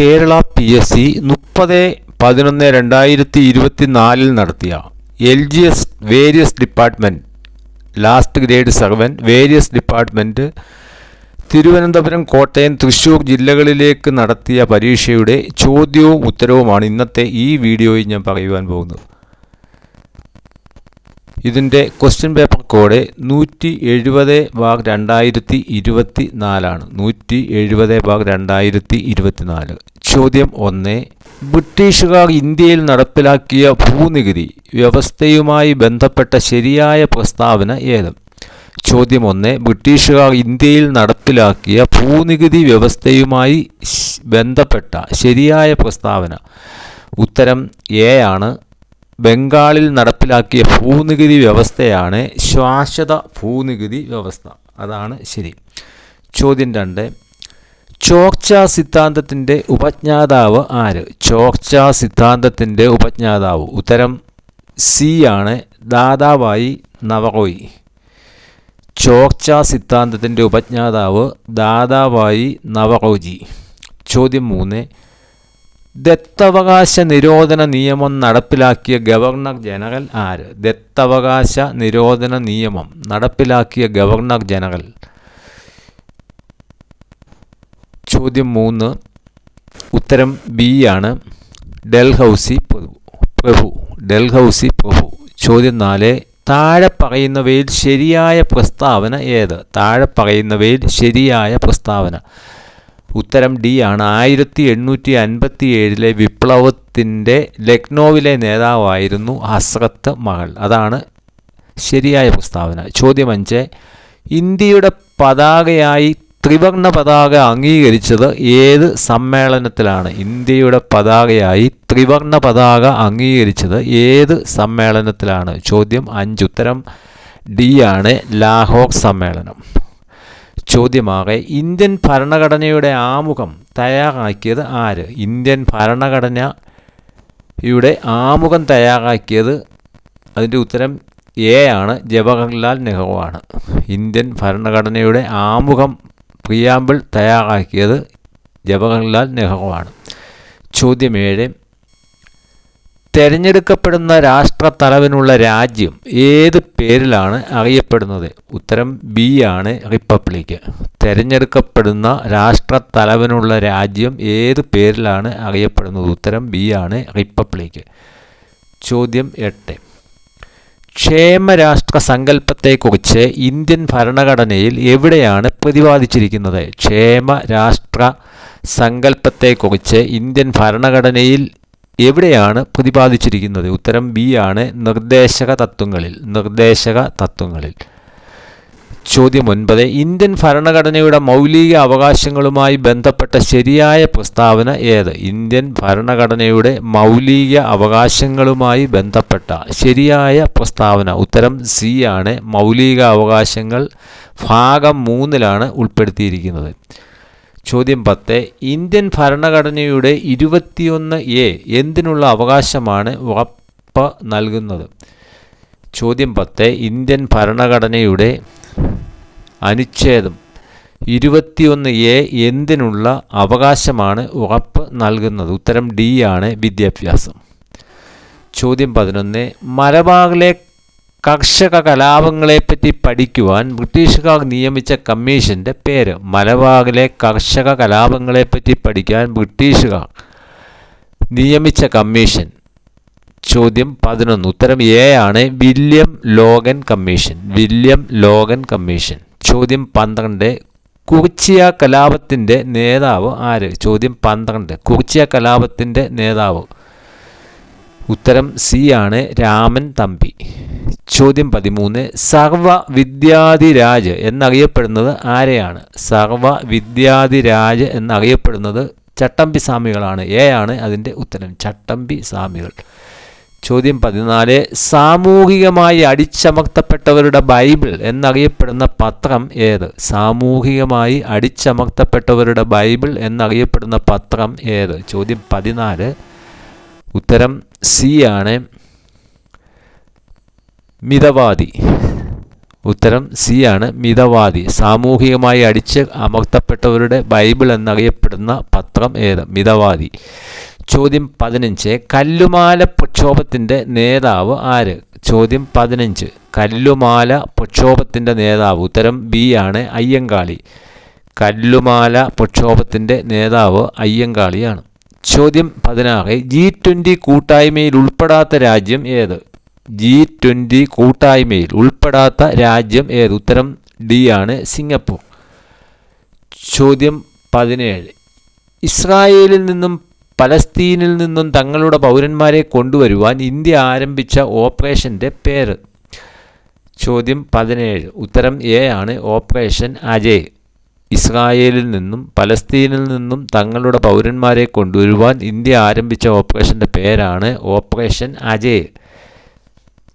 Kerala P S C മുപ്പത് പതിനൊന്ന് രണ്ടായിരത്തി ഇരുപത്തി നാലിൽ നടത്തിയ L G S various department last grade seven various department Thiruvananthapuram Kottayam Thrissur ജില്ലകളിലേക്ക് നടത്തിയ പരീക്ഷയുടെ ചോദ്യവും ഉത്തരവുമാണ് ഇന്നത്തെ ഈ വീഡിയോയിൽ ഞാൻ പറയുവാൻ പോകുന്നത്. ഇതിന്റെ ക്വസ്റ്റ്യൻ പേപ്പർ കോഡ് നൂറ്റി എഴുപത് ബാഗ് രണ്ടായിരത്തി ഇരുപത്തി നാലാണ് നൂറ്റി എഴുപത് ബാഗ് രണ്ടായിരത്തി ഇരുപത്തി നാല് ചോദ്യം ഒന്ന്. ബ്രിട്ടീഷുകാർ ഇന്ത്യയിൽ നടപ്പിലാക്കിയ ഭൂനികുതി വ്യവസ്ഥയുമായി ബന്ധപ്പെട്ട ശരിയായ പ്രസ്താവന ഏത്? ചോദ്യം ഒന്ന്. ബ്രിട്ടീഷുകാർ ഇന്ത്യയിൽ നടപ്പിലാക്കിയ ഭൂനികുതി വ്യവസ്ഥയുമായി ബന്ധപ്പെട്ട ശരിയായ പ്രസ്താവന. ഉത്തരം എ ആണ്. ബംഗാളിൽ നടപ്പിലാക്കിയ ഭൂനികുതി വ്യവസ്ഥയാണ് ശാശ്വത ഭൂനികുതി വ്യവസ്ഥ. അതാണ് ശരി. ചോദ്യം രണ്ട്. ചോർച്ച സിദ്ധാന്തത്തിന്റെ ഉപജ്ഞാതാവ് ആര്? ചോർച്ച സിദ്ധാന്തത്തിന്റെ ഉപജ്ഞാതാവ്. ഉത്തരം സി ആണ് ദാദാവായി നവറോയി ചോർച്ച സിദ്ധാന്തത്തിന്റെ ഉപജ്ഞാതാവ് ദാദാവായി നവറോജി ചോദ്യം മൂന്ന്. ദത്തവകാശ നിരോധന നിയമം നടപ്പിലാക്കിയ ഗവർണർ ജനറൽ ആര്? ദത്തവകാശ നിരോധന നിയമം നടപ്പിലാക്കിയ ഗവർണർ ജനറൽ. ചോദ്യം മൂന്ന്. ഉത്തരം ബി ആണ്. ഡൽഹൌസി പ്രഭു. ഡൽഹൌസി പ്രഭു. ചോദ്യം നാല്. താഴെ പറയുന്നവയിൽ ശരിയായ പ്രസ്താവന ഏത്? താഴെ പറയുന്നവയിൽ ശരിയായ പ്രസ്താവന. ഉത്തരം ഡി ആണ്. ആയിരത്തി എണ്ണൂറ്റി അൻപത്തി ഏഴിലെ വിപ്ലവത്തിന്റെ ലക്നോവിലെ നേതാവായിരുന്നു ഹസ്രത്ത് മഹൾ അതാണ് ശരിയായ പ്രസ്താവന. ചോദ്യം അഞ്ച്. ഇന്ത്യയുടെ പതാകയായി ത്രിവർണ പതാക അംഗീകരിച്ചത് ഏത് സമ്മേളനത്തിലാണ്? ഇന്ത്യയുടെ പതാകയായി ത്രിവർണ പതാക അംഗീകരിച്ചത് ഏത് സമ്മേളനത്തിലാണ്? ചോദ്യം അഞ്ച്. ഉത്തരം ഡി ആണ്. ലാഹോർ സമ്മേളനം. ചോദ്യമാകെ ഇന്ത്യൻ ഭരണഘടനയുടെ ആമുഖം തയ്യാറാക്കിയത് ആര്? ഇന്ത്യൻ ഭരണഘടനയുടെ ആമുഖം തയ്യാറാക്കിയത് അതിന്റെ ഉത്തരം എ ആണ് ജവഹർലാൽ നെഹ്റു ആണ്. ഇന്ത്യൻ ഭരണഘടനയുടെ ആമുഖം പ്രിയാമ്പിൾ തയ്യാറാക്കിയത് ജവഹർലാൽ നെഹ്റു ആണ്. ചോദ്യം ഏഴ് തെരഞ്ഞെടുക്കപ്പെടുന്ന രാഷ്ട്രത്തലവനുള്ള രാജ്യം ഏത് പേരിലാണ് അറിയപ്പെടുന്നത്? ഉത്തരം ബി ആണ് റിപ്പബ്ലിക്. തെരഞ്ഞെടുക്കപ്പെടുന്ന രാഷ്ട്രത്തലവനുള്ള രാജ്യം ഏത് പേരിലാണ് അറിയപ്പെടുന്നത്? ഉത്തരം ബി ആണ് റിപ്പബ്ലിക്. ചോദ്യം എട്ട്. ക്ഷേമരാഷ്ട്ര സങ്കല്പത്തെക്കുറിച്ച് ഇന്ത്യൻ ഭരണഘടനയിൽ എവിടെയാണ് പ്രതിപാദിച്ചിരിക്കുന്നത്? ക്ഷേമരാഷ്ട്ര സങ്കല്പത്തെക്കുറിച്ച് ഇന്ത്യൻ ഭരണഘടനയിൽ എവിടെയാണ് പ്രതിപാദിച്ചിരിക്കുന്നത്? ഉത്തരം ബി ആണ് നിർദ്ദേശക തത്വങ്ങളിൽ നിർദ്ദേശക തത്വങ്ങളിൽ. ചോദ്യം ഒൻപത്. ഇന്ത്യൻ ഭരണഘടനയുടെ മൗലിക അവകാശങ്ങളുമായി ബന്ധപ്പെട്ട ശരിയായ പ്രസ്താവന ഏത്? ഇന്ത്യൻ ഭരണഘടനയുടെ മൗലിക അവകാശങ്ങളുമായി ബന്ധപ്പെട്ട ശരിയായ പ്രസ്താവന. ഉത്തരം സി ആണ് മൗലിക അവകാശങ്ങൾ ഭാഗം മൂന്നിലാണ് ഉൾപ്പെടുത്തിയിരിക്കുന്നത്. ചോദ്യം പത്ത്. ഇന്ത്യൻ ഭരണഘടനയുടെ ഇരുപത്തിയൊന്ന് എ എന്തിനുള്ള അവകാശമാണ് ഉറപ്പ് നൽകുന്നത്? ചോദ്യം പത്ത്. ഇന്ത്യൻ ഭരണഘടനയുടെ അനുച്ഛേദം ഇരുപത്തിയൊന്ന് എ എന്തിനുള്ള അവകാശമാണ് ഉറപ്പ് നൽകുന്നത്? ഉത്തരം ഡി ആണ് വിദ്യാഭ്യാസം. ചോദ്യം പതിനൊന്ന്. മലബാറിലെ കർഷക കലാപങ്ങളെപ്പറ്റി പഠിക്കുവാൻ ബ്രിട്ടീഷുകാർ നിയമിച്ച കമ്മീഷന്റെ പേര്. മലബാറിലെ കർഷക കലാപങ്ങളെപ്പറ്റി പഠിക്കാൻ ബ്രിട്ടീഷുകാർ നിയമിച്ച കമ്മീഷൻ. ചോദ്യം പതിനൊന്ന്. ഉത്തരം എ ആണ്. William Logan commission. William Logan commission. ചോദ്യം പന്ത്രണ്ട്. കുറിച്ചിയ കലാപത്തിന്റെ നേതാവ് ആര്? ചോദ്യം പന്ത്രണ്ട്. കുറിച്ചിയ കലാപത്തിന്റെ നേതാവ്. ഉത്തരം സി ആണ്. രാമൻ തമ്പി. ചോദ്യം പതിമൂന്ന് സർവ വിദ്യാധിരാജ് എന്നറിയപ്പെടുന്നത് ആരെയാണ്? സർവ വിദ്യാധിരാജ് എന്നറിയപ്പെടുന്നത് ചട്ടമ്പി സ്വാമികളാണ് എ ആണ് അതിന്റെ ഉത്തരം. ചട്ടമ്പി സ്വാമികൾ ചോദ്യം പതിനാല് സാമൂഹികമായി അടിച്ചമർത്തപ്പെട്ടവരുടെ ബൈബിൾ എന്നറിയപ്പെടുന്ന പത്രം ഏത്? സാമൂഹികമായി അടിച്ചമർത്തപ്പെട്ടവരുടെ ബൈബിൾ എന്നറിയപ്പെടുന്ന പത്രം ഏത്? ചോദ്യം പതിനാല്. ഉത്തരം സി ആണ്. മിതവാദി. ഉത്തരം സി ആണ്. മിതവാദി. സാമൂഹികമായി അടിച്ച് അമർത്തപ്പെട്ടവരുടെ ബൈബിൾ എന്നറിയപ്പെടുന്ന പത്രം ഏത്? മിതവാദി. ചോദ്യം പതിനഞ്ച്. കല്ലുമാല പ്രക്ഷോഭത്തിന്റെ നേതാവ് ആര്? ചോദ്യം പതിനഞ്ച്. കല്ലുമാല പ്രക്ഷോഭത്തിന്റെ നേതാവ്. ഉത്തരം ബി ആണ്. അയ്യങ്കാളി. കല്ലുമാല പ്രക്ഷോഭത്തിന്റെ നേതാവ് അയ്യങ്കാളിയാണ്. ചോദ്യം പതിനാറ്. ജി ട്വന്റി കൂട്ടായ്മയിൽ ഉൾപ്പെടാത്ത രാജ്യം ഏത്? ജി ട്വന്റി കൂട്ടായ്മയിൽ ഉൾപ്പെടാത്ത രാജ്യം ഏത്? ഉത്തരം ഡി ആണ് സിംഗപ്പൂർ. ചോദ്യം പതിനേഴ്. ഇസ്രായേലിൽ നിന്നും പലസ്തീനിൽ നിന്നും തങ്ങളുടെ പൗരന്മാരെ കൊണ്ടുവരുവാൻ ഇന്ത്യ ആരംഭിച്ച ഓപ്പറേഷന്റെ പേര്. ചോദ്യം പതിനേഴ്. ഉത്തരം എ ആണ് ഓപ്പറേഷൻ അജയ്. ഇസ്രായേലിൽ നിന്നും പലസ്തീനിൽ നിന്നും തങ്ങളുടെ പൗരന്മാരെ കൊണ്ടുവരുവാൻ ഇന്ത്യ ആരംഭിച്ച ഓപ്പറേഷന്റെ പേരാണ് ഓപ്പറേഷൻ അജയ്.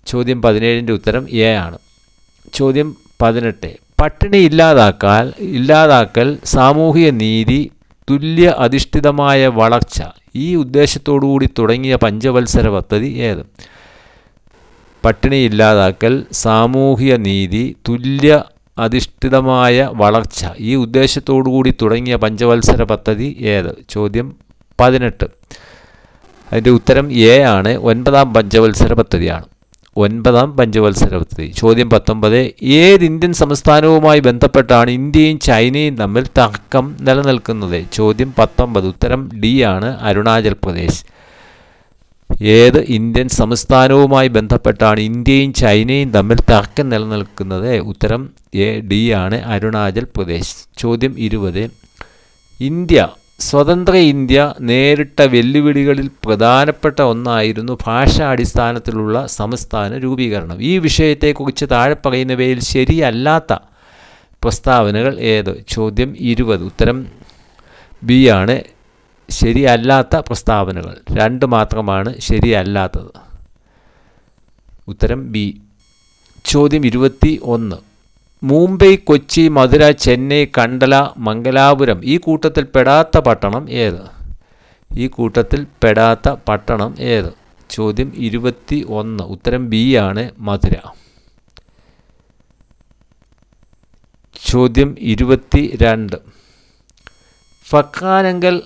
ചോദ്യം പതിനേഴിന്റെ ഉത്തരം എ ആണ്. ചോദ്യം പതിനെട്ട്. പട്ടിണി ഇല്ലാതാക്കാൽ ഇല്ലാതാക്കൽ സാമൂഹിക നീതി തുല്യ അധിഷ്ഠിതമായ വളർച്ച ഈ ഉദ്ദേശത്തോടുകൂടി തുടങ്ങിയ പഞ്ചവത്സര പദ്ധതി ഏത്? പട്ടിണി ഇല്ലാതാക്കൽ സാമൂഹിക നീതി തുല്യ അധിഷ്ഠിതമായ വളർച്ച ഈ ഉദ്ദേശത്തോടുകൂടി തുടങ്ങിയ പഞ്ചവത്സര പദ്ധതി ഏത്? ചോദ്യം പതിനെട്ട്. അതിന്റെ ഉത്തരം എ ആണ്. ഒൻപതാം പഞ്ചവത്സര പദ്ധതിയാണ്. ഒൻപതാം പഞ്ചവത്സര പദ്ധതി ചോദ്യം പത്തൊമ്പത് ഏത് ഇന്ത്യൻ സംസ്ഥാനവുമായി ബന്ധപ്പെട്ടാണ് ഇന്ത്യയും ചൈനയും തമ്മിൽ തർക്കം നിലനിൽക്കുന്നത്? ചോദ്യം പത്തൊമ്പത് ഉത്തരം ഡി ആണ് അരുണാചൽ പ്രദേശ്. ഏത് ഇന്ത്യൻ സംസ്ഥാനവുമായി ബന്ധപ്പെട്ടാണ് ഇന്ത്യയും ചൈനയും തമ്മിൽ തർക്കം നിലനിൽക്കുന്നത്? ഉത്തരം എ ഡി ആണ് അരുണാചൽ പ്രദേശ്. ചോദ്യം ഇരുപത് ഇന്ത്യ സ്വതന്ത്ര ഇന്ത്യ നേരിട്ട വെല്ലുവിളികളിൽ പ്രധാനപ്പെട്ട ഒന്നായിരുന്നു ഭാഷാടിസ്ഥാനത്തിലുള്ള സംസ്ഥാന രൂപീകരണം. ഈ വിഷയത്തെക്കുറിച്ച് താഴെ പറയുന്നവയിൽ ശരിയല്ലാത്ത പ്രസ്താവനകൾ ഏത്? ചോദ്യം ഇരുപത്. ഉത്തരം ബി ആണ്. ശരിയല്ലാത്ത പ്രസ്താവനകൾ. രണ്ട് മാത്രമാണ് ശരിയല്ലാത്തത്. ഉത്തരം ബി. ചോദ്യം ഇരുപത്തി ഒന്ന്. മുംബൈ കൊച്ചി മധുര ചെന്നൈ കണ്ടല മംഗലാപുരം ഈ കൂട്ടത്തിൽ പെടാത്ത പട്ടണം ഏത്? ഈ കൂട്ടത്തിൽ പെടാത്ത പട്ടണം ഏത്? ചോദ്യം ഇരുപത്തി ഒന്ന് ഉത്തരം ബി ആണ് മധുര. ചോദ്യം ഇരുപത്തി രണ്ട് ഫക്കാനങ്കൽ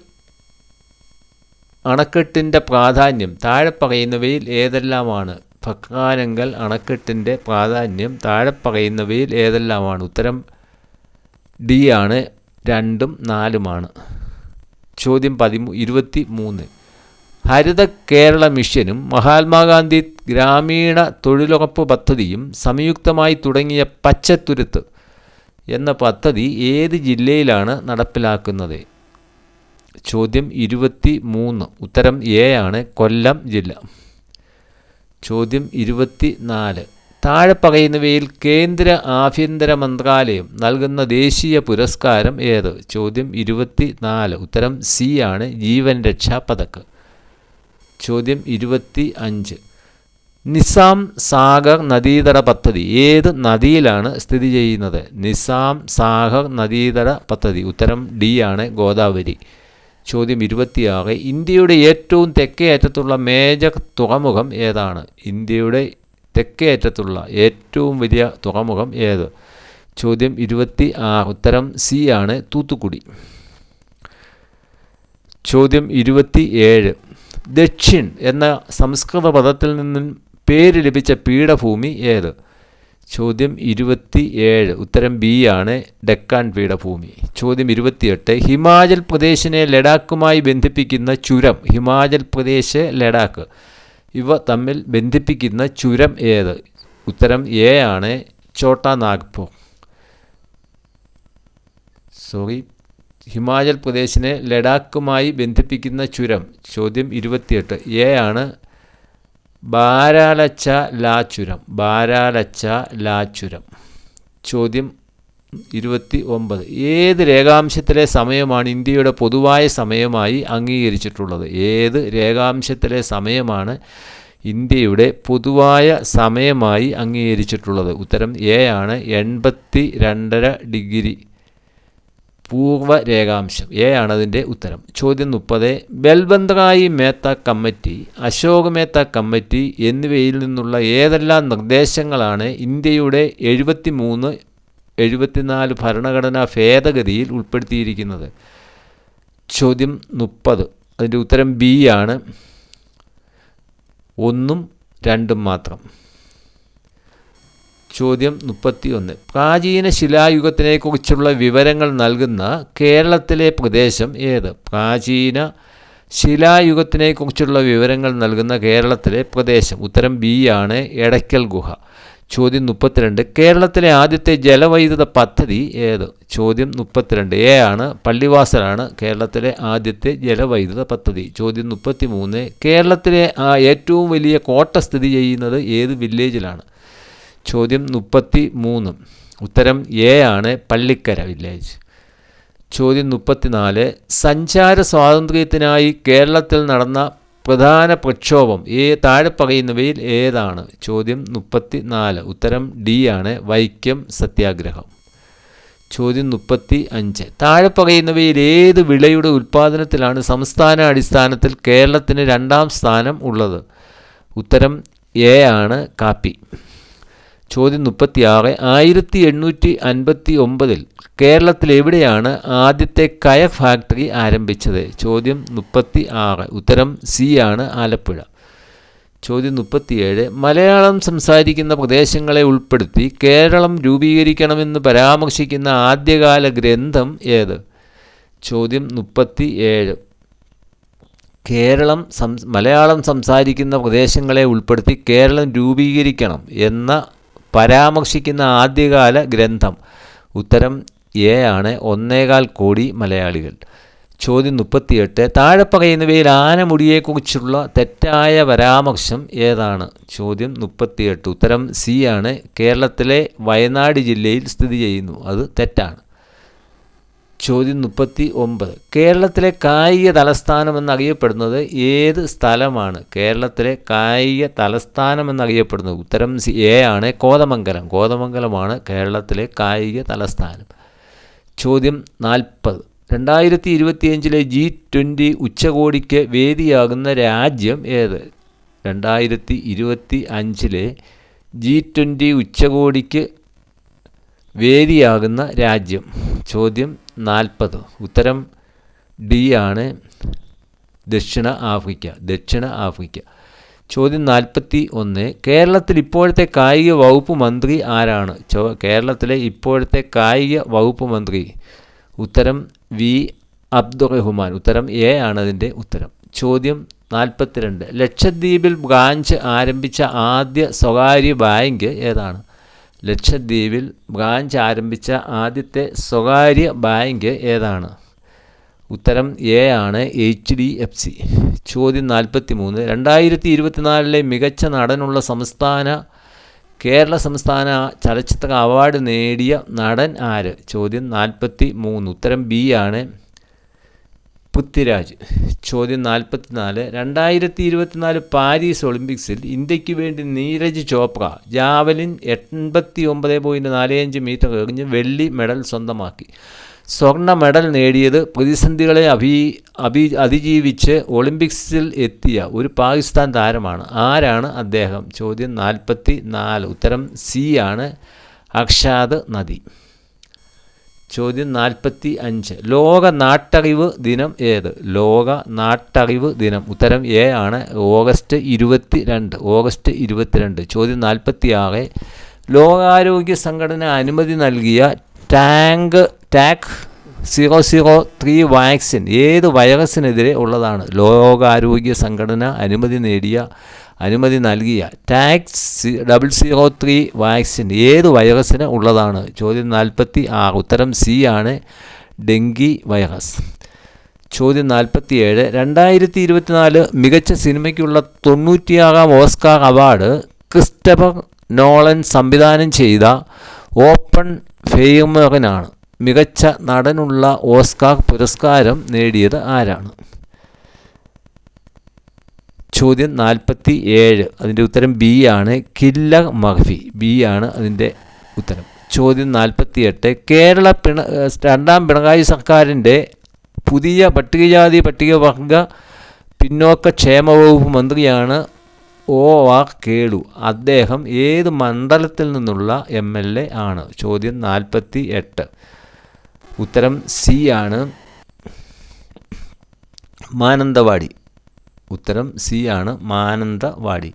അണക്കെട്ടിന്റെ പ്രാധാന്യം താഴെ പറയുന്നവയിൽ ഏതെല്ലാമാണ്? ഫക്കാനങ്കൽ അണക്കെട്ടിന്റെ പ്രാധാന്യം താഴെ പറയുന്നവയിൽ ഏതെല്ലാമാണ്? ഉത്തരം ഡി ആണ് രണ്ടും നാലുമാണ്. ചോദ്യം പതിമൂ ഇരുപത്തി മൂന്ന് ഹരിത കേരള മിഷനും മഹാത്മാഗാന്ധി ഗ്രാമീണ തൊഴിലുറപ്പ് പദ്ധതിയും സംയുക്തമായി തുടങ്ങിയ പച്ചത്തുരുത്ത് എന്ന പദ്ധതി ഏത് ജില്ലയിലാണ് നടപ്പിലാക്കുന്നത്? ചോദ്യം ഇരുപത്തി മൂന്ന് ഉത്തരം എ ആണ് കൊല്ലം ജില്ല. ചോദ്യം ഇരുപത്തി നാല് താഴെ പറയുന്നവയിൽ കേന്ദ്ര ആഭ്യന്തര മന്ത്രാലയം നൽകുന്ന ദേശീയ പുരസ്കാരം ഏത്? ചോദ്യം ഇരുപത്തി നാല് ഉത്തരം സി ആണ് ജീവൻ രക്ഷാ പതക്ക്. ചോദ്യം ഇരുപത്തി അഞ്ച് നിസാം സാഗർ നദീതട പദ്ധതി ഏത് നദിയിലാണ് സ്ഥിതി ചെയ്യുന്നത്? നിസാം സാഗർ നദീതട പദ്ധതി. ഉത്തരം ഡി ആണ് ഗോദാവരി. ചോദ്യം ഇരുപത്തിയാറ്. ഇന്ത്യയുടെ ഏറ്റവും തെക്കേ അറ്റത്തുള്ള മേജർ തുറമുഖം ഏതാണ്? ഇന്ത്യയുടെ തെക്കേ അറ്റത്തുള്ള ഏറ്റവും വലിയ തുറമുഖം ഏത്? ചോദ്യം ഇരുപത്തി ആറ് ഉത്തരം സി ആണ്. തൂത്തുക്കുടി. ചോദ്യം ഇരുപത്തി ഏഴ് ദക്ഷിൺ എന്ന സംസ്കൃത പദത്തിൽ നിന്നും പേര് ലഭിച്ച പീഠഭൂമി ഏത്? ചോദ്യം ഇരുപത്തി ഏഴ് ഉത്തരം ബി ആണ്. ഡെക്കാൻ പീഠഭൂമി. ചോദ്യം ഇരുപത്തിയെട്ട്. ഹിമാചൽ പ്രദേശിനെ ലഡാക്കുമായി ബന്ധിപ്പിക്കുന്ന ചുരം. ഹിമാചൽ പ്രദേശ് ലഡാക്ക്. ഇവ തമ്മിൽ ബന്ധിപ്പിക്കുന്ന ചുരം ഏത്? ഉത്തരം എ ആണ്. ചോട്ടാ നാഗ്പൂർ. സോറി. ഹിമാചൽ പ്രദേശിനെ ലഡാക്കുമായി ബന്ധിപ്പിക്കുന്ന ചുരം. ചോദ്യം ഇരുപത്തിയെട്ട്. എ ആണ്. ബാരാലച്ച ലാ ചുരം ബാരാലച്ച ലാ ചുരം ചോദ്യം ഇരുപത്തി ഒമ്പത് ഏത് രേഖാംശത്തിലെ സമയമാണ് ഇന്ത്യയുടെ പൊതുവായ സമയമായി അംഗീകരിച്ചിട്ടുള്ളത്? ഏത് രേഖാംശത്തിലെ സമയമാണ് ഇന്ത്യയുടെ പൊതുവായ സമയമായി അംഗീകരിച്ചിട്ടുള്ളത്? ഉത്തരം എ ആണ്. എൺപത്തി രണ്ടര ഡിഗ്രി. പൂർവ രേഖാംശം. എ ആണ് അതിന്റെ ഉത്തരം. ചോദ്യം മുപ്പത്. ബൽബന്തറായി മേത്ത കമ്മിറ്റി അശോക് മേത്ത കമ്മിറ്റി എന്നിവയിൽ നിന്നുള്ള ഏതെല്ലാം നിർദ്ദേശങ്ങളാണ് ഇന്ത്യയുടെ എഴുപത്തി മൂന്ന് എഴുപത്തിനാല് ഭരണഘടനാ ഭേദഗതിയിൽ ഉൾപ്പെടുത്തിയിരിക്കുന്നത്? ചോദ്യം മുപ്പത്. അതിന്റെ ഉത്തരം ബി ആണ്. ഒന്നും രണ്ടും മാത്രം. ചോദ്യം മുപ്പത്തി ഒന്ന് പ്രാചീന ശിലായുഗത്തിനെക്കുറിച്ചുള്ള വിവരങ്ങൾ നൽകുന്ന കേരളത്തിലെ പ്രദേശം ഏത്? പ്രാചീന ശിലായുഗത്തിനെക്കുറിച്ചുള്ള വിവരങ്ങൾ നൽകുന്ന കേരളത്തിലെ പ്രദേശം. ഉത്തരം ബി ആണ് എടയ്ക്കൽ ഗുഹ. ചോദ്യം മുപ്പത്തിരണ്ട്. കേരളത്തിലെ ആദ്യത്തെ ജലവൈദ്യുത പദ്ധതി ഏത്? ചോദ്യം മുപ്പത്തിരണ്ട്. എ ആണ് പള്ളിവാസലാണ് കേരളത്തിലെ ആദ്യത്തെ ജലവൈദ്യുത പദ്ധതി. ചോദ്യം മുപ്പത്തി മൂന്ന് കേരളത്തിലെ ഏറ്റവും വലിയ കോട്ട സ്ഥിതി ചെയ്യുന്നത് ഏത് വില്ലേജിലാണ് ചോദ്യം മുപ്പത്തി മൂന്ന് ഉത്തരം എ ആണ് പള്ളിക്കര വില്ലേജ് ചോദ്യം മുപ്പത്തിനാല്. സഞ്ചാര സ്വാതന്ത്ര്യത്തിനായി കേരളത്തിൽ നടന്ന പ്രധാന പ്രക്ഷോഭം ഏ താഴെ പറയുന്നവയിൽ ഏതാണ്? ചോദ്യം മുപ്പത്തി നാല് ഉത്തരം ഡി ആണ് വൈക്കം സത്യാഗ്രഹം. ചോദ്യം മുപ്പത്തി അഞ്ച് താഴെ പറയുന്നവയിൽ ഏത് വിളയുടെ ഉൽപ്പാദനത്തിലാണ് സംസ്ഥാന അടിസ്ഥാനത്തിൽ കേരളത്തിന് രണ്ടാം സ്ഥാനം ഉള്ളത്? ഉത്തരം എ ആണ് കാപ്പി. ചോദ്യം മുപ്പത്തിയാറ്. ആയിരത്തി എണ്ണൂറ്റി അൻപത്തി ഒമ്പതിൽ കേരളത്തിൽ എവിടെയാണ് ആദ്യത്തെ കയർ ഫാക്ടറി ആരംഭിച്ചത്? ചോദ്യം മുപ്പത്തി ആറ് ഉത്തരം സി ആണ് ആലപ്പുഴ. ചോദ്യം മുപ്പത്തിയേഴ്. മലയാളം സംസാരിക്കുന്ന പ്രദേശങ്ങളെ ഉൾപ്പെടുത്തി കേരളം രൂപീകരിക്കണമെന്ന് പരാമർശിക്കുന്ന ആദ്യകാല ഗ്രന്ഥം ഏത്? ചോദ്യം മുപ്പത്തി ഏഴ് കേരളം മലയാളം സംസാരിക്കുന്ന പ്രദേശങ്ങളെ ഉൾപ്പെടുത്തി കേരളം രൂപീകരിക്കണം എന്ന പരാമർശിക്കുന്ന ആദ്യകാല ഗ്രന്ഥം. ഉത്തരം എ ആണ്. ഒന്നേകാൽ കോടി മലയാളികൾ. ചോദ്യം മുപ്പത്തിയെട്ട്. താഴെ പറയുന്നവയിൽ ആനമുടിയെക്കുറിച്ചുള്ള തെറ്റായ പരാമർശം ഏതാണ്? ചോദ്യം മുപ്പത്തിയെട്ട്. ഉത്തരം സി ആണ്. കേരളത്തിലെ വയനാട് ജില്ലയിൽ സ്ഥിതി ചെയ്യുന്നു. അത് തെറ്റാണ്. ചോദ്യം മുപ്പത്തി ഒമ്പത് കേരളത്തിലെ കായിക തലസ്ഥാനം എന്നറിയപ്പെടുന്നത് ഏത് സ്ഥലമാണ്? കേരളത്തിലെ കായിക തലസ്ഥാനം എന്നറിയപ്പെടുന്നത് ഉത്തരം സി എ ആണ് കോതമംഗലം. കോതമംഗലമാണ് കേരളത്തിലെ കായിക തലസ്ഥാനം. ചോദ്യം നാൽപ്പത്. രണ്ടായിരത്തി ഇരുപത്തിയഞ്ചിലെ ജി ട്വന്റി ഉച്ചകോടിക്ക് വേദിയാകുന്ന രാജ്യം ഏത്? രണ്ടായിരത്തി ഇരുപത്തി അഞ്ചിലെ ജി ട്വന്റി ഉച്ചകോടിക്ക് വേദിയാകുന്ന രാജ്യം. ചോദ്യം നാൽപ്പത്. ഉത്തരം ഡി ആണ് ദക്ഷിണ ആഫ്രിക്ക ദക്ഷിണ ആഫ്രിക്ക. ചോദ്യം നാൽപ്പത്തി ഒന്ന്. കേരളത്തിൽ ഇപ്പോഴത്തെ കായിക വകുപ്പ് മന്ത്രി ആരാണ്? ചോ കേരളത്തിലെ ഇപ്പോഴത്തെ കായിക വകുപ്പ് മന്ത്രി. ഉത്തരം വി അബ്ദുറഹ്മാൻ. ഉത്തരം എ ആണ് അതിന്റെ ഉത്തരം. ചോദ്യം നാൽപ്പത്തിരണ്ട്. ലക്ഷദ്വീപിൽ ബ്രാഞ്ച് ആരംഭിച്ച ആദ്യ സ്വകാര്യ ബാങ്ക് ഏതാണ്? ലക്ഷദ്വീപിൽ ബ്രാഞ്ച് ആരംഭിച്ച ആദ്യത്തെ സ്വകാര്യ ബാങ്ക് ഏതാണ്? ഉത്തരം എ ആണ് എച്ച് ഡി എഫ് സി ചോദ്യം നാൽപ്പത്തി മൂന്ന് രണ്ടായിരത്തി ഇരുപത്തിനാലിലെ മികച്ച നടനുള്ള സംസ്ഥാന കേരള സംസ്ഥാന ചലച്ചിത്ര അവാർഡ് നേടിയ നടൻ ആര്? ചോദ്യം നാൽപ്പത്തി മൂന്ന് ഉത്തരം ബി ആണ് പൃഥ്വിരാജ് ചോദ്യം നാൽപ്പത്തിനാല് രണ്ടായിരത്തി ഇരുപത്തിനാല് പാരീസ് ഒളിമ്പിക്സിൽ ഇന്ത്യയ്ക്ക് വേണ്ടി നീരജ് ചോപ്ര ജാവലിൻ എൺപത്തി ഒമ്പത് പോയിന്റ് നാല് അഞ്ച് മീറ്റർ എറിഞ്ഞ് വെള്ളി മെഡൽ സ്വന്തമാക്കി. സ്വർണ മെഡൽ നേടിയത് പ്രതിസന്ധികളെ അഭി അഭി അതിജീവിച്ച് ഒളിമ്പിക്സിൽ എത്തിയ ഒരു പാകിസ്ഥാൻ താരമാണ്. ആരാണ് അദ്ദേഹം? ചോദ്യം നാൽപ്പത്തി നാല് ഉത്തരം സി ആണ് അക്ഷാദ് നദി. ചോദ്യം നാൽപ്പത്തി അഞ്ച്. ലോക നാട്ടറിവ് ദിനം ഏത്? ലോക നാട്ടറിവ് ദിനം. ഉത്തരം എ ആണ്. ഓഗസ്റ്റ് ഇരുപത്തി രണ്ട് ഓഗസ്റ്റ് ഇരുപത്തിരണ്ട്. ചോദ്യം നാൽപ്പത്തി ആറ് ലോകാരോഗ്യ സംഘടന അനുമതി നൽകിയ tank TAK zero zero three vaccine ഏത് വൈറസിനെതിരെ ഉള്ളതാണ്? ലോകാരോഗ്യ സംഘടന അനുമതി നേടിയ അനുമതി നൽകിയ. TAK double zero three vaccine ഏത് വൈറസിന് ഉള്ളതാണ്? ചോദ്യം നാൽപ്പത്തി ആറ് ഉത്തരം സി ആണ്. ഡെങ്കി വൈറസ് ചോദ്യം നാൽപ്പത്തിയേഴ്. രണ്ടായിരത്തി ഇരുപത്തിനാല് മികച്ച സിനിമയ്ക്കുള്ള തൊണ്ണൂറ്റിയാറാം ഓസ്കാർ അവാർഡ് ക്രിസ്റ്റഫർ നോളൻ സംവിധാനം ചെയ്ത ഓപ്പൺ ഫെയ്മറിനാണ്. മികച്ച നടനുള്ള ഓസ്കാർ പുരസ്കാരം നേടിയത് ആരാണ്? ചോദ്യം നാൽപ്പത്തി ഏഴ് അതിന്റെ ഉത്തരം ബി ആണ്. കില്ല മർഫി ബി ആണ് അതിന്റെ ഉത്തരം. ചോദ്യം നാൽപ്പത്തി എട്ട് കേരള പിണ രണ്ടാം പിണറായി സർക്കാരിന്റെ പുതിയ പട്ടികജാതി പട്ടികവർഗ പിന്നോക്ക ക്ഷേമ വകുപ്പ് മന്ത്രിയാണ് ഒ ആർ കേളു. അദ്ദേഹം ഏത് മണ്ഡലത്തിൽ നിന്നുള്ള എം എൽ എ ആണ്? ചോദ്യം നാൽപ്പത്തി എട്ട് ഉത്തരം സി ആണ്. മാനന്തവാടി. ഉത്തരം സി ആണ് മാനന്തവാടി.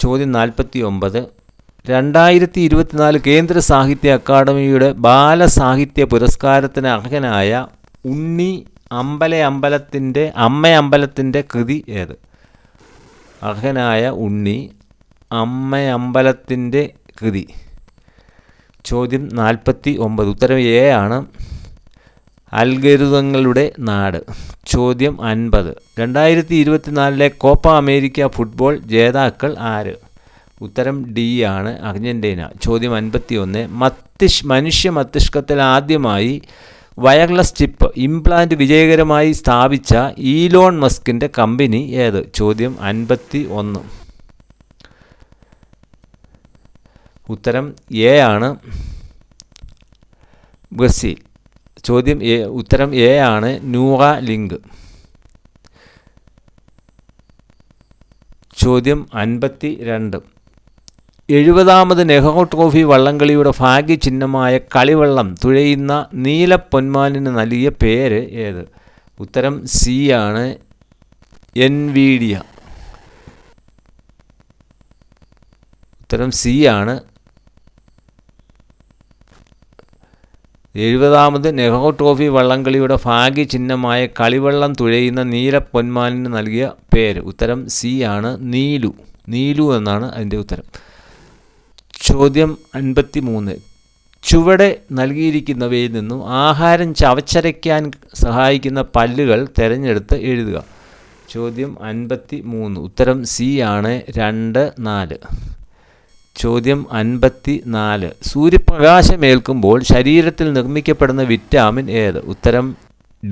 ചോദ്യം നാൽപ്പത്തി ഒമ്പത് രണ്ടായിരത്തി ഇരുപത്തിനാല് കേന്ദ്ര സാഹിത്യ അക്കാദമിയുടെ ബാലസാഹിത്യ പുരസ്കാരത്തിന് അർഹനായ ഉണ്ണി അമ്പല അമ്പലത്തിന്റെ അമ്മ അമ്പലത്തിന്റെ കൃതി ഏത്? അർഹനായ ഉണ്ണി അമ്മ അമ്പലത്തിന്റെ കൃതി. ചോദ്യം നാൽപ്പത്തി ഒമ്പത് ഉത്തരം എ ആണ്. അൽഗരുതങ്ങളുടെ നാട്. ചോദ്യം അൻപത്. രണ്ടായിരത്തി ഇരുപത്തിനാലിലെ കോപ്പ അമേരിക്ക ഫുട്ബോൾ ജേതാക്കൾ ആര്? ഉത്തരം ഡി ആണ് അർജന്റീന ചോദ്യം അൻപത്തി ഒന്ന് മസ്തിഷ് മനുഷ്യ മസ്തിഷ്കത്തിൽ ആദ്യമായി വയർലെസ് ചിപ്പ് ഇംപ്ലാന്റ് വിജയകരമായി സ്ഥാപിച്ച ഈലോൺ മസ്കിന്റെ കമ്പനി ഏത്? ചോദ്യം അൻപത്തി ഒന്ന് ഉത്തരം എ ആണ് ബ്രസീൽ. ചോദ്യം എ ഉത്തരം എ ആണ് നൂറ ലിങ്ക്. ചോദ്യം അൻപത്തി രണ്ട് എഴുപതാമത് നെഹ്റു ട്രോഫി വള്ളംകളിയുടെ ഭാഗ്യചിഹ്നമായ കളിവള്ളം തുഴയുന്ന നീല പൊന്മാനിന് നൽകിയ പേര് ഏത്? ഉത്തരം സി ആണ് എൻവീഡിയ. ഉത്തരം സി ആണ് എഴുപതാമത് നെഹ്റു ട്രോഫി വള്ളംകളിയുടെ ഭാഗ്യ ചിഹ്നമായ കളിവള്ളം തുഴയുന്ന നീല പൊന്മാനിന് നൽകിയ പേര്. ഉത്തരം സി ആണ്. നീലു. നീലു എന്നാണ് അതിന്റെ ഉത്തരം. ചോദ്യം അൻപത്തി മൂന്ന് ചുവടെ നൽകിയിരിക്കുന്നവയിൽ നിന്നും ആഹാരം ചവച്ചരയ്ക്കാൻ സഹായിക്കുന്ന പല്ലുകൾ തിരഞ്ഞെടുത്ത് എഴുതുക. ചോദ്യം അൻപത്തി മൂന്ന് ഉത്തരം സി ആണ്. രണ്ട് നാല്. ചോദ്യം അൻപത്തി നാല് സൂര്യപ്രകാശമേൽക്കുമ്പോൾ ശരീരത്തിൽ നിർമ്മിക്കപ്പെടുന്ന വിറ്റാമിൻ ഏത്? ഉത്തരം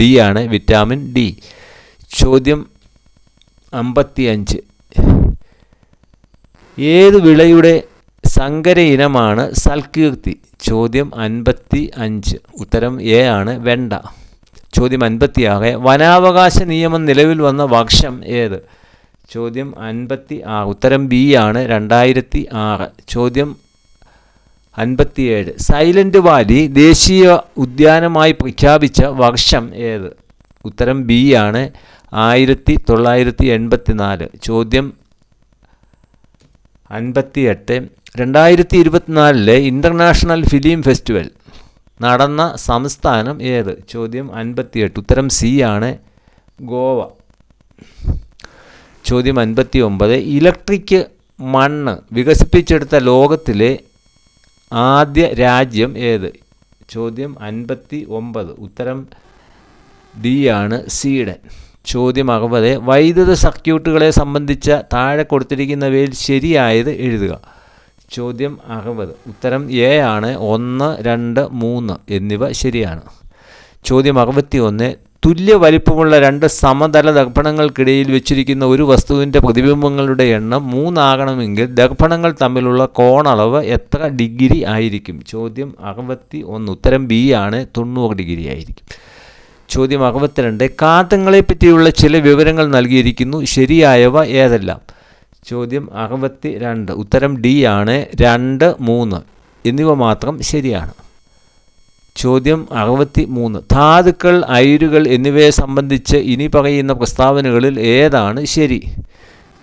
ഡി ആണ് വിറ്റാമിൻ ഡി. ചോദ്യം അമ്പത്തി അഞ്ച് ഏത് വിളയുടെ സങ്കര ഇനമാണ് സൽകീർത്തി? ചോദ്യം അൻപത്തി അഞ്ച് ഉത്തരം എ ആണ് വെണ്ട. ചോദ്യം അൻപത്തി ആറ് വനാവകാശ നിയമം നിലവിൽ വന്ന വർഷം ഏത്? ചോദ്യം അൻപത്തി ആ ഉത്തരം ബി ആണ് രണ്ടായിരത്തി ആറ്. ചോദ്യം അൻപത്തിയേഴ്. സൈലന്റ് വാലി ദേശീയ ഉദ്യാനമായി പ്രഖ്യാപിച്ച വർഷം ഏത്? ഉത്തരം ബി ആണ് ആയിരത്തി തൊള്ളായിരത്തി എൺപത്തി നാല് ചോദ്യം അൻപത്തി എട്ട് രണ്ടായിരത്തി ഇരുപത്തിനാലിലെ ഇന്റർനാഷണൽ ഫിലിം ഫെസ്റ്റിവൽ നടന്ന സംസ്ഥാനം ഏത്? ചോദ്യം അൻപത്തിയെട്ട്. ഉത്തരം സി ആണ് ഗോവ. ചോദ്യം അൻപത്തി ഒമ്പത് ഇലക്ട്രിക് മണ്ണ് വികസിപ്പിച്ചെടുത്ത ലോകത്തിലെ ആദ്യ രാജ്യം ഏത്? ചോദ്യം അൻപത്തി ഒമ്പത് ഉത്തരം ഡി ആണ് സ്വീഡൻ. ചോദ്യം അറുപത്. വൈദ്യുത സർക്യൂട്ടുകളെ സംബന്ധിച്ച താഴെ കൊടുത്തിരിക്കുന്നവയിൽ ശരിയായത് എഴുതുക. ചോദ്യം അറുപത്. ഉത്തരം എ ആണ്. ഒന്ന് രണ്ട് മൂന്ന് എന്നിവ ശരിയാണ്. ചോദ്യം അറുപത്തി ഒന്ന് തുല്യ വലിപ്പമുള്ള രണ്ട് സമതല ദർപ്പണങ്ങൾക്കിടയിൽ വെച്ചിരിക്കുന്ന ഒരു വസ്തുവിന്റെ പ്രതിബിംബങ്ങളുടെ എണ്ണം മൂന്നാകണമെങ്കിൽ ദർപ്പണങ്ങൾ തമ്മിലുള്ള കോണളവ് എത്ര ഡിഗ്രി ആയിരിക്കും? ചോദ്യം അറുപത്തി ഒന്ന് ഉത്തരം ബി ആണ്. തൊണ്ണൂറ് ഡിഗ്രി ആയിരിക്കും. ചോദ്യം അറുപത്തിരണ്ട്. കാന്തങ്ങളെ പറ്റിയുള്ള ചില വിവരങ്ങൾ നൽകിയിരിക്കുന്നു. ശരിയായവ ഏതെല്ലാം? ചോദ്യം അറുപത്തി രണ്ട് ഉത്തരം ഡി ആണ്. രണ്ട് മൂന്ന്. എന്നിവ മാത്രം ശരിയാണ്. ചോദ്യം അറുപത്തി മൂന്ന് ധാതുക്കൾ അയിരുകൾ എന്നിവയെ സംബന്ധിച്ച് ഇനി പറയുന്ന പ്രസ്താവനകളിൽ ഏതാണ് ശരി?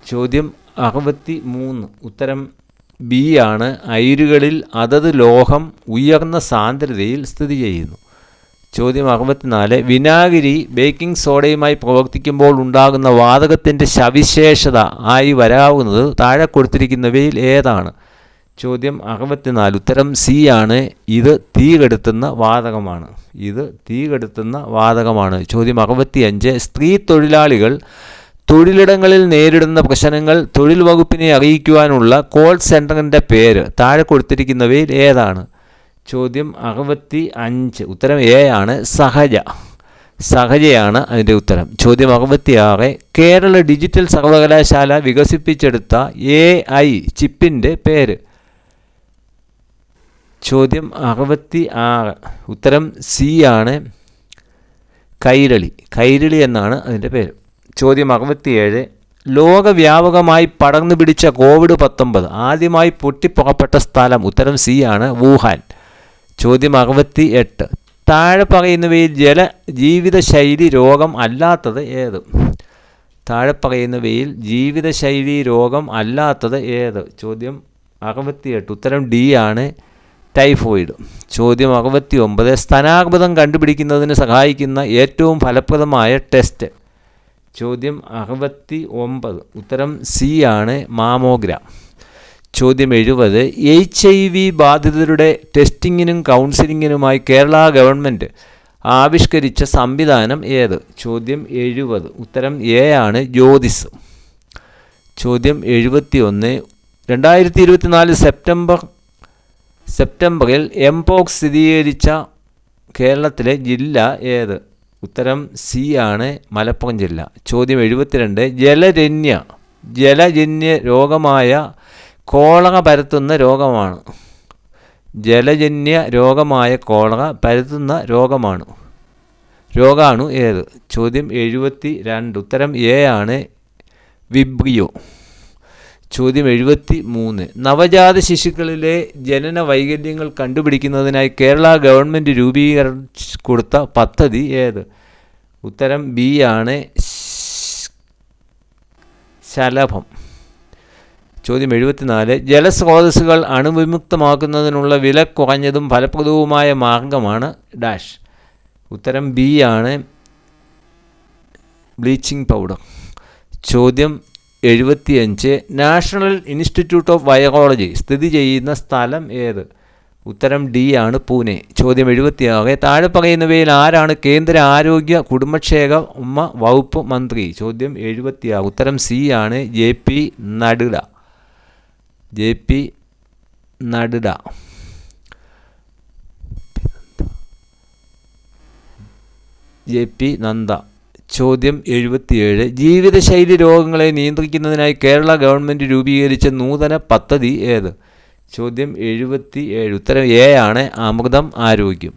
ചോദ്യം അറുപത്തി മൂന്ന് ഉത്തരം ബി ആണ്. അയിരുകളിൽ അതത് ലോഹം ഉയർന്ന സാന്ദ്രതയിൽ സ്ഥിതി ചെയ്യുന്നു. ചോദ്യം അറുപത്തിനാല്. വിനാഗിരി ബേക്കിംഗ് സോഡയുമായി പ്രവർത്തിക്കുമ്പോൾ ഉണ്ടാകുന്ന വാതകത്തിന്റെ സവിശേഷത ആയി വരാവുന്നത് താഴെ കൊടുത്തിരിക്കുന്നവയിൽ ഏതാണ്? ചോദ്യം അറുപത്തിനാല്. ഉത്തരം സി ആണ്. ഇത് തീ കെടുത്തുന്ന വാതകമാണ്. ഇത് തീ കെടുത്തുന്ന വാതകമാണ്. ചോദ്യം അറുപത്തിയഞ്ച്. സ്ത്രീ തൊഴിലാളികൾ തൊഴിലിടങ്ങളിൽ നേരിടുന്ന പ്രശ്നങ്ങൾ തൊഴിൽ വകുപ്പിനെ അറിയിക്കുവാനുള്ള കോൾ സെന്ററിന്റെ പേര് താഴെ കൊടുത്തിരിക്കുന്നവയിൽ ഏതാണ്? ചോദ്യം അറുപത്തി അഞ്ച് ഉത്തരം എ ആണ്. സഹജ. സഹജയാണ് അതിന്റെ ഉത്തരം. ചോദ്യം അറുപത്തിയാറ്. കേരള ഡിജിറ്റൽ സർവകലാശാല വികസിപ്പിച്ചെടുത്ത എ ഐ ചിപ്പിന്റെ പേര്. ചോദ്യം അറുപത്തി ആറ്. ഉത്തരം സി ആണ്. കൈരളി. കൈരളി എന്നാണ് അതിന്റെ പേര്. ചോദ്യം അറുപത്തിയേഴ്. ലോകവ്യാപകമായി പടർന്നു പിടിച്ച കോവിഡ് പത്തൊമ്പത്. ആദ്യമായി പൊട്ടിപ്പുറപ്പെട്ട സ്ഥലം ഉത്തരം സി ആണ് വുഹാൻ. ചോദ്യം അറുപത്തി എട്ട് താഴെ പറയുന്നവയിൽ ജല ജീവിതശൈലി രോഗം അല്ലാത്തത് ഏത്? താഴെ പറയുന്നവയിൽ ജീവിതശൈലി രോഗം അല്ലാത്തത് ഏത്? ചോദ്യം അറുപത്തിയെട്ട്. ഉത്തരം ഡി ആണ്. ടൈഫോയിഡ്. ചോദ്യം അറുപത്തി ഒമ്പത് സ്തനാർബുദം കണ്ടുപിടിക്കുന്നതിന് സഹായിക്കുന്ന ഏറ്റവും ഫലപ്രദമായ ടെസ്റ്റ്. ചോദ്യം അറുപത്തി ഒമ്പത് ഉത്തരം സി ആണ് മാമോഗ്രാം. ചോദ്യം എഴുപത്. എച്ച് ഐ വി ബാധിതരുടെ ടെസ്റ്റിങ്ങിനും കൗൺസിലിങ്ങിനുമായി കേരള ഗവൺമെന്റ് ആവിഷ്കരിച്ച സംവിധാനം ഏത്? ചോദ്യം എഴുപത്. ഉത്തരം എ ആണ് ജ്യോതിസ്. ചോദ്യം എഴുപത്തി ഒന്ന് രണ്ടായിരത്തി ഇരുപത്തിനാല് സെപ്റ്റംബർ സെപ്റ്റംബറിൽ എംപോക്സ് സ്ഥിരീകരിച്ച കേരളത്തിലെ ജില്ല ഏത്? ഉത്തരം സി ആണ് മലപ്പുറം ജില്ല. ചോദ്യം എഴുപത്തിരണ്ട്. ജലജന്യ ജലജന്യ രോഗമായ കോളറ പരത്തുന്ന രോഗമാണ്. ജലജന്യ രോഗമായ കോളറ പരത്തുന്ന രോഗമാണ്. രോഗാണു ഏത്? ചോദ്യം എഴുപത്തി രണ്ട് ഉത്തരം എ ആണ് വിബ്രിയോ. ചോദ്യം എഴുപത്തി മൂന്ന് നവജാത ശിശുക്കളിലെ ജനന വൈകല്യങ്ങൾ കണ്ടുപിടിക്കുന്നതിനായി കേരള ഗവൺമെന്റ് രൂപീകരിച്ച് കൊടുത്ത പദ്ധതി ഏത്? ഉത്തരം ബി ആണ് ശലഭം. ചോദ്യം എഴുപത്തിനാല്. ജലസ്രോതസ്സുകൾ അണുവിമുക്തമാക്കുന്നതിനുള്ള വില കുറഞ്ഞതും ഫലപ്രദവുമായ മാർഗമാണ് ഡാഷ്. ഉത്തരം ബി ആണ് ബ്ലീച്ചിങ് പൗഡർ. ചോദ്യം എഴുപത്തിയഞ്ച് നാഷണൽ ഇൻസ്റ്റിറ്റ്യൂട്ട് ഓഫ് വൈറോളജി സ്ഥിതി ചെയ്യുന്ന സ്ഥലം ഏത്? ഉത്തരം ഡി ആണ് പൂനെ. ചോദ്യം എഴുപത്തിയാറ്. താഴെ പറയുന്നവയിൽ ആരാണ് കേന്ദ്ര ആരോഗ്യ കുടുംബക്ഷേമ വകുപ്പ് മന്ത്രി? ചോദ്യം എഴുപത്തിയാറ്. ഉത്തരം സി ആണ് ജെ പി നടുല ജെ പി നടുല ജെ പി നന്ദ ചോദ്യം എഴുപത്തിയേഴ്. ജീവിതശൈലി രോഗങ്ങളെ നിയന്ത്രിക്കുന്നതിനായി കേരള ഗവൺമെന്റ് രൂപീകരിച്ച നൂതന പദ്ധതി ഏത്? ചോദ്യം എഴുപത്തി ഏഴ് ഉത്തരം എ ആണ്. അമൃതം ആരോഗ്യം.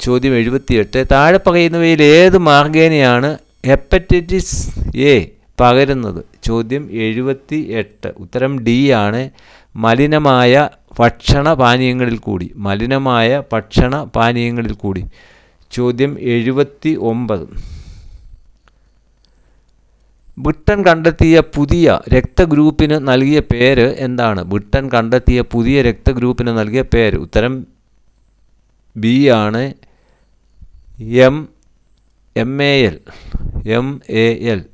ചോദ്യം എഴുപത്തിയെട്ട്. താഴെ പറയുന്നവയിൽ ഏത് മാർഗേനയാണ് ഹെപ്പറ്റൈറ്റിസ് എ പകരുന്നത്? ചോദ്യം എഴുപത്തി എട്ട് ഉത്തരം ഡി ആണ്. മലിനമായ ഭക്ഷണ പാനീയങ്ങളിൽ കൂടി. മലിനമായ ഭക്ഷണ പാനീയങ്ങളിൽ കൂടി. ചോദ്യം എഴുപത്തി ഒമ്പത് ബ്രിട്ടൻ കണ്ടെത്തിയ പുതിയ രക്തഗ്രൂപ്പിന് നൽകിയ പേര് എന്താണ്? ബ്രിട്ടൻ കണ്ടെത്തിയ പുതിയ രക്തഗ്രൂപ്പിന് നൽകിയ പേര്. ഉത്തരം ബി ആണ് M M A L M A L.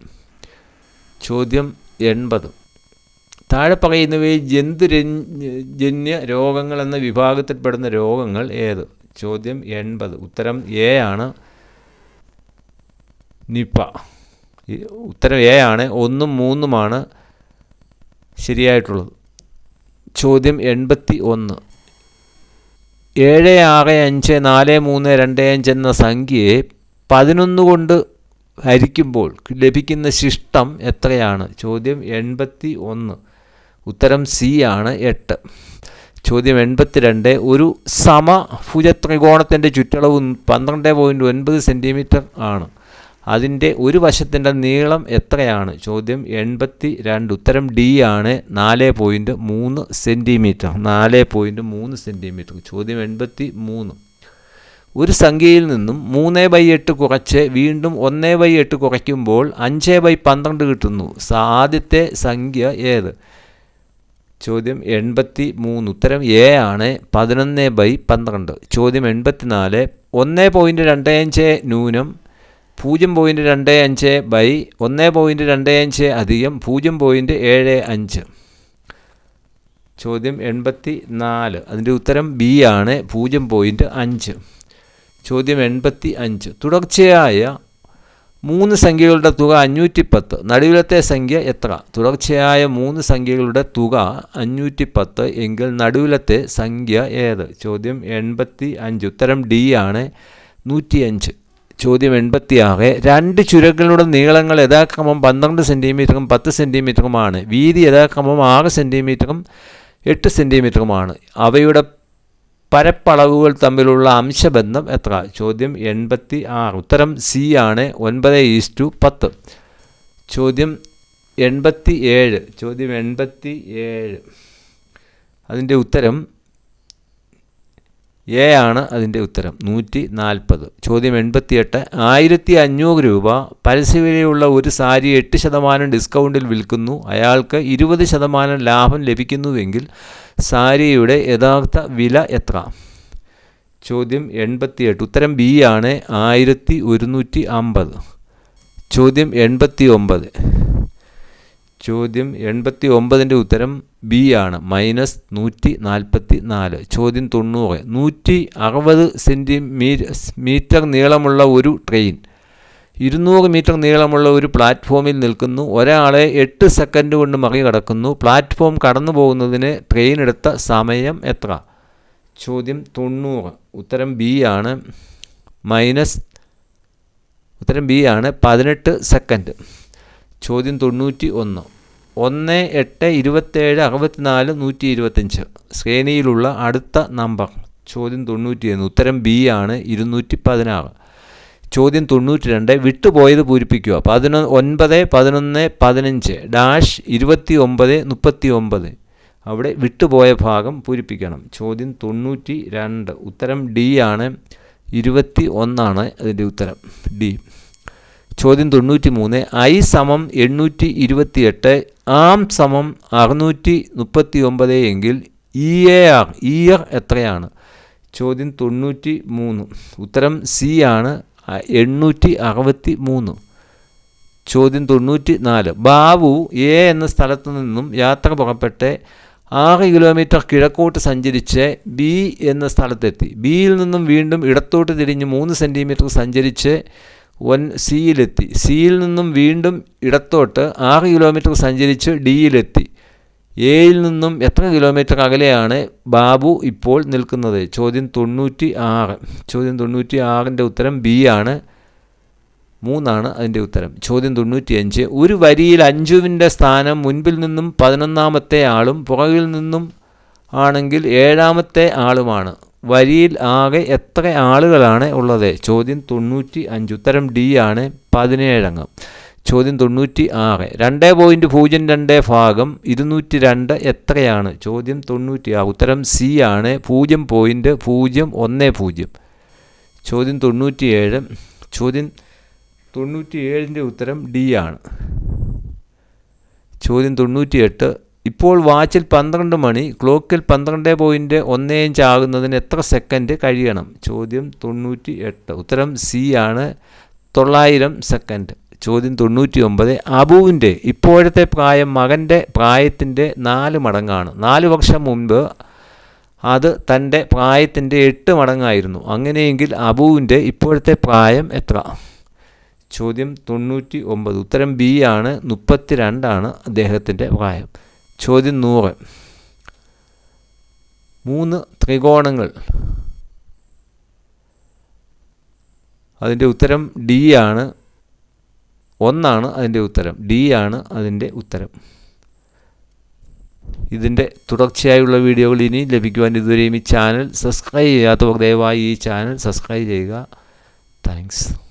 ചോദ്യം എൺപത്. താഴെ പറയുന്നവയിൽ ജന്തുജന്യ രോഗങ്ങൾ എന്ന വിഭാഗത്തിൽപ്പെടുന്ന രോഗങ്ങൾ ഏത്? ചോദ്യം എൺപത്. ഉത്തരം എ ആണ് നിപ്പ. ഉത്തരം എ ആണ്. ഒന്നും മൂന്നുമാണ് ശരിയായിട്ടുള്ളത്. ചോദ്യം എൺപത്തി ഒന്ന് ഏഴ് ആറ് അഞ്ച് നാല് മൂന്ന് രണ്ട് അഞ്ച് എന്ന സംഖ്യയെ പതിനൊന്ന് കൊണ്ട് ഹരിക്കുമ്പോൾ ലഭിക്കുന്ന ശിഷ്ടം എത്രയാണ്? ചോദ്യം എൺപത്തി ഒന്ന് ഉത്തരം സി ആണ് എട്ട്. ചോദ്യം എൺപത്തിരണ്ട്. ഒരു സമഭുജ ത്രികോണത്തിന്റെ ചുറ്റളവ് പന്ത്രണ്ട് പോയിന്റ് ഒൻപത് സെന്റിമീറ്റർ ആണ്. അതിന്റെ ഒരു വശത്തിന്റെ നീളം എത്രയാണ്? ചോദ്യം എൺപത്തി രണ്ട് ഉത്തരം ഡി ആണ്. നാല് പോയിന്റ് മൂന്ന് സെന്റിമീറ്റർ. നാല് പോയിന്റ് മൂന്ന് സെന്റിമീറ്റർ. ചോദ്യം എൺപത്തി മൂന്ന് ഒരു സംഖ്യയിൽ നിന്നും മൂന്ന് ബൈ എട്ട് കുറച്ച് വീണ്ടും ഒന്ന് ബൈ എട്ട് കുറയ്ക്കുമ്പോൾ അഞ്ച് ബൈ പന്ത്രണ്ട് കിട്ടുന്നു. ആദ്യത്തെ സംഖ്യ ഏത്? ചോദ്യം എൺപത്തി മൂന്ന് ഉത്തരം എ ആണ്. പതിനൊന്ന് ബൈ പന്ത്രണ്ട്. ചോദ്യം എൺപത്തി നാല് ഒന്ന് പോയിന്റ് രണ്ട് അഞ്ച് ന്യൂനം പൂജ്യം പോയിന്റ് രണ്ട് അഞ്ച് ബൈ ഒന്ന് പോയിന്റ് രണ്ട് അഞ്ച് അധികം പൂജ്യം പോയിന്റ് ഏഴ് അഞ്ച്. ചോദ്യം എൺപത്തി നാല് അതിന്റെ ഉത്തരം ബി ആണ് പൂജ്യം പോയിന്റ് അഞ്ച്. ചോദ്യം എൺപത്തി അഞ്ച് തുടർച്ചയായ മൂന്ന് സംഖ്യകളുടെ തുക അഞ്ഞൂറ്റി പത്ത് നടുവിലത്തെ സംഖ്യ എത്ര? തുടർച്ചയായ മൂന്ന് സംഖ്യകളുടെ തുക അഞ്ഞൂറ്റി പത്ത് എങ്കിൽ നടുവിലത്തെ സംഖ്യ ഏത്? ചോദ്യം എൺപത്തി അഞ്ച് ഉത്തരം ഡി ആണ് നൂറ്റിയഞ്ച്. ചോദ്യം എൺപത്തിയാറ്. രണ്ട് ചുരങ്ങളുടെ നീളങ്ങൾ യഥാക്രമം പന്ത്രണ്ട് സെന്റിമീറ്ററും പത്ത് സെന്റിമീറ്ററുമാണ് വീതി യഥാക്രമം ആറ് സെന്റിമീറ്ററും എട്ട് സെന്റിമീറ്ററുമാണ് അവയുടെ പരപ്പളവുകൾ തമ്മിലുള്ള അംശബന്ധം എത്ര? ചോദ്യം എൺപത്തി ആറ് ഉത്തരം സി ആണ്. ഒൻപത് ഈസ്റ്റു പത്ത്. ചോദ്യം എൺപത്തി ഏഴ് ചോദ്യം എൺപത്തി ഏഴ് അതിന്റെ ഉത്തരം എ ആണ് അതിന്റെ ഉത്തരം. നൂറ്റി നാൽപ്പത് ചോദ്യം എൺപത്തിയെട്ട്. ആയിരത്തി അഞ്ഞൂറ് രൂപ. പരസ്യവിലയുള്ള ഒരു സാരി എട്ട് ശതമാനം ഡിസ്കൗണ്ടിൽ വിൽക്കുന്നു. അയാൾക്ക് ഇരുപത് ശതമാനം ലാഭം ലഭിക്കുന്നുവെങ്കിൽ സാരിയുടെ യഥാർത്ഥ വില എത്ര? ചോദ്യം എൺപത്തിയെട്ട്. ഉത്തരം ബി ആണ്. ആയിരത്തി ഒരുന്നൂറ്റി അമ്പത്. ചോദ്യം എൺപത്തി ഒമ്പത് ചോദ്യം എൺപത്തി ഒമ്പതിന്റെ ഉത്തരം ബി ആണ്. മൈനസ് നൂറ്റി നാൽപ്പത്തി നാല് ചോദ്യം തൊണ്ണൂറ്. നൂറ്റി അറുപത് സെന്റിമീ മീറ്റർ നീളമുള്ള ഒരു ട്രെയിൻ. ഇരുന്നൂറ് മീറ്റർ നീളമുള്ള ഒരു പ്ലാറ്റ്ഫോമിൽ നിൽക്കുന്നു. ഒരാളെ എട്ട് സെക്കൻഡ് കൊണ്ട് മറികടക്കുന്നു. പ്ലാറ്റ്ഫോം കടന്നു പോകുന്നതിന് ട്രെയിൻ എടുത്ത സമയം എത്ര? ചോദ്യം തൊണ്ണൂറ്. ഉത്തരം ബി ആണ്. മൈനസ് ഉത്തരം ബി ആണ്. പതിനെട്ട് സെക്കൻഡ്. ചോദ്യം തൊണ്ണൂറ്റി ഒന്ന് ഒന്ന് എട്ട് ഇരുപത്തേഴ് അറുപത്തിനാല് നൂറ്റി ഇരുപത്തഞ്ച് ശ്രേണിയിലുള്ള അടുത്ത നമ്പർ. ചോദ്യം തൊണ്ണൂറ്റിയൊന്ന്. ഉത്തരം ബി ആണ്. ഇരുന്നൂറ്റി പതിനാറ് ചോദ്യം തൊണ്ണൂറ്റി രണ്ട് വിട്ടുപോയത് പൂരിപ്പിക്കുക. പതിനൊ ഒൻപത് പതിനൊന്ന് പതിനഞ്ച്. ഡാഷ് ഇരുപത്തി ഒമ്പത് മുപ്പത്തി ഒമ്പത് അവിടെ വിട്ടുപോയ ഭാഗം പൂരിപ്പിക്കണം. ചോദ്യം തൊണ്ണൂറ്റി രണ്ട് ഉത്തരം ഡി ആണ്. ഇരുപത്തി ഒന്നാണ് അതിന്റെ ഉത്തരം. ഡി. ചോദ്യം തൊണ്ണൂറ്റി മൂന്ന് ഐ സമം എണ്ണൂറ്റി ഇരുപത്തിയെട്ട് ആം സമം അറുന്നൂറ്റി മുപ്പത്തി ഒമ്പത് എങ്കിൽ ഇ എ ആർ ഇയർ എത്രയാണ്? ചോദ്യം തൊണ്ണൂറ്റി മൂന്ന് ഉത്തരം സി ആണ് എണ്ണൂറ്റി അറുപത്തി മൂന്ന് ചോദ്യം തൊണ്ണൂറ്റി നാല് ബാബു എ എന്ന സ്ഥലത്തു നിന്നും യാത്ര പുറപ്പെട്ട് ആറ് കിലോമീറ്റർ കിഴക്കോട്ട് സഞ്ചരിച്ച് ബി എന്ന സ്ഥലത്തെത്തി. ബിയിൽ നിന്നും വീണ്ടും ഇടത്തോട്ട് തിരിഞ്ഞ് മൂന്ന് സെന്റിമീറ്റർ സഞ്ചരിച്ച് വൻ സിയിലെത്തി. സിയിൽ നിന്നും വീണ്ടും ഇടത്തോട്ട് ആറ് കിലോമീറ്റർ സഞ്ചരിച്ച് ഡിയിലെത്തി. എയിൽ നിന്നും എത്ര കിലോമീറ്റർ അകലെയാണ് ബാബു ഇപ്പോൾ നിൽക്കുന്നത്? ചോദ്യം തൊണ്ണൂറ്റി ആറ് ചോദ്യം തൊണ്ണൂറ്റി ആറിന്റെ ഉത്തരം ബി ആണ്. മൂന്നാണ് അതിന്റെ ഉത്തരം. ചോദ്യം തൊണ്ണൂറ്റിയഞ്ച്. ഒരു വരിയിൽ അഞ്ചുവിന്റെ സ്ഥാനം മുൻപിൽ നിന്നും പതിനൊന്നാമത്തെ ആളും പുറകിൽ നിന്നും ആണെങ്കിൽ ഏഴാമത്തെ ആളുമാണ്. വരിയിൽ ആകെ എത്ര ആളുകളാണ് ഉള്ളത്? ചോദ്യം തൊണ്ണൂറ്റി അഞ്ച് ഉത്തരം ഡി ആണ് പതിനേഴംഗം. ചോദ്യം തൊണ്ണൂറ്റി ആറ് രണ്ട് പോയിന്റ് പൂജ്യം രണ്ട് ഭാഗം ഇരുന്നൂറ്റി രണ്ട് എത്രയാണ്? ചോദ്യം തൊണ്ണൂറ്റി ആറ് ഉത്തരം സി ആണ് പൂജ്യം പോയിന്റ് പൂജ്യം ഒന്ന് പൂജ്യം. ചോദ്യം തൊണ്ണൂറ്റിയേഴ്. ചോദ്യം തൊണ്ണൂറ്റിയേഴിന്റെ ഉത്തരം ഡി ആണ്. ചോദ്യം തൊണ്ണൂറ്റിയെട്ട്. ഇപ്പോൾ വാച്ചിൽ പന്ത്രണ്ട് മണി ക്ലോക്കിൽ പന്ത്രണ്ട് പോയിന്റ് ഒന്ന് ഇഞ്ച് ആകുന്നതിന് എത്ര സെക്കൻഡ് കഴിയണം? ചോദ്യം തൊണ്ണൂറ്റി എട്ട് ഉത്തരം സി ആണ്. തൊള്ളായിരം സെക്കൻഡ്. ചോദ്യം തൊണ്ണൂറ്റി ഒമ്പത് അബുവിന്റെ ഇപ്പോഴത്തെ പ്രായം മകന്റെ പ്രായത്തിന്റെ നാല് മടങ്ങാണ്. നാല് വർഷം മുൻപ് അത് തന്റെ പ്രായത്തിന്റെ എട്ട് മടങ്ങായിരുന്നു. അങ്ങനെയെങ്കിൽ അബുവിന്റെ ഇപ്പോഴത്തെ പ്രായം എത്ര? ചോദ്യം തൊണ്ണൂറ്റി ഒമ്പത് ഉത്തരം ബി ആണ്. മുപ്പത്തി രണ്ടാണ് അദ്ദേഹത്തിന്റെ പ്രായം. ചോദ്യം നൂറ്. മൂന്ന് ത്രികോണങ്ങൾ. അതിന്റെ ഉത്തരം ഡി ആണ്. ഒന്നാണ് അതിന്റെ ഉത്തരം. ഡി ആണ് അതിന്റെ ഉത്തരം. ഇതിന്റെ തുടർച്ചയായുള്ള വീഡിയോകൾ ഇനി ലഭിക്കുവാൻ ഇതുവരെയും ഈ ചാനൽ സബ്സ്ക്രൈബ് ചെയ്യാത്തവർ ദയവായി ഈ ചാനൽ സബ്സ്ക്രൈബ് ചെയ്യുക. താങ്ക്സ്.